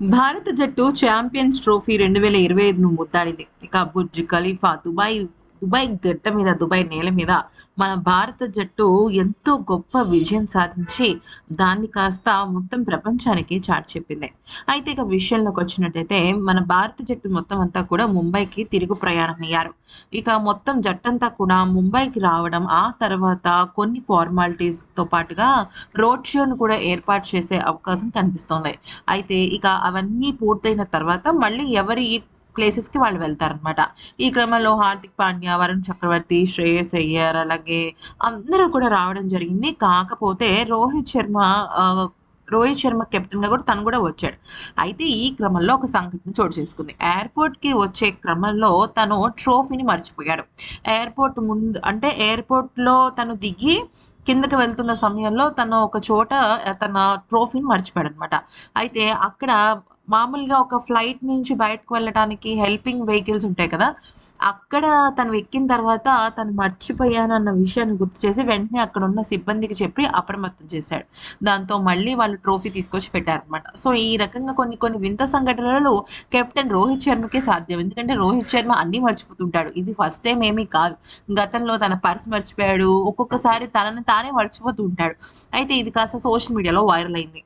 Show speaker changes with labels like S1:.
S1: భారత జట్టు champions trophy రెండు వేల ఇరవై ఐదును ముద్దాడింది. ఇక బుర్జ్ ఖలీఫా దుబాయ్ దుబాయ్ గడ్డ మీద దుబాయ్ నేల మీద మన భారత జట్టు ఎంతో గొప్ప విజయం సాధించి దాన్ని కాస్త మొత్తం ప్రపంచానికి చాటి చెప్పింది. అయితే ఇక విషయంలోకి వచ్చినట్టయితే మన భారత జట్టు మొత్తం అంతా కూడా ముంబైకి తిరుగు ప్రయాణం అయ్యారు ఇక మొత్తం జట్టంతా కూడా ముంబైకి రావడం ఆ తర్వాత కొన్ని ఫార్మాలిటీస్తో పాటుగా రోడ్ షోను కూడా ఏర్పాటు చేసే అవకాశం కనిపిస్తోంది. అయితే ఇక అవన్నీ పూర్తయిన తర్వాత మళ్ళీ ఎవరి ప్లేసెస్కి వాళ్ళు వెళ్తారనమాట ఈ క్రమంలో హార్దిక్ పాండ్యా వరుణ్ చక్రవర్తి శ్రేయస్ అయ్యర్ అలాగే అందరూ కూడా రావడం జరిగింది. కాకపోతే రోహిత్ శర్మ రోహిత్ శర్మ కెప్టెన్గా కూడా తను కూడా వచ్చాడు. అయితే ఈ క్రమంలో ఒక సంఘటన చోటు చేసుకుంది. ఎయిర్పోర్ట్కి వచ్చే క్రమంలో తను ట్రోఫీని మర్చిపోయాడు. ఎయిర్పోర్ట్ ముందు అంటే ఎయిర్పోర్ట్లో తను దిగి కిందకి వెళ్తున్న సమయంలో తను ఒక చోట తన ట్రోఫీని మర్చిపోయాడు అనమాట అయితే అక్కడ మామూలుగా ఒక ఫ్లైట్ నుంచి బయటకు వెళ్ళడానికి హెల్పింగ్ వెహికల్స్ ఉంటాయి కదా అక్కడ తను ఎక్కిన తర్వాత తను మర్చిపోయాను అన్న విషయాన్ని గుర్తు చేసి వెంటనే అక్కడ ఉన్న సిబ్బందికి చెప్పి అప్రమత్తం చేశాడు. దాంతో మళ్ళీ వాళ్ళు ట్రోఫీ తీసుకొచ్చి పెట్టారనమాట సో ఈ రకంగా కొన్ని కొన్ని వింత సంఘటనలు కెప్టెన్ రోహిత్ శర్మకే సాధ్యం. ఎందుకంటే రోహిత్ శర్మ అన్నీ మర్చిపోతుంటాడు. ఇది ఫస్ట్ టైం ఏమీ కాదు. గతంలో తన పర్స్ మర్చిపోయాడు. ఒక్కొక్కసారి తనని తానే మర్చిపోతూ ఉంటాడు. అయితే ఇది కాస్త సోషల్ మీడియాలో వైరల్ అయింది.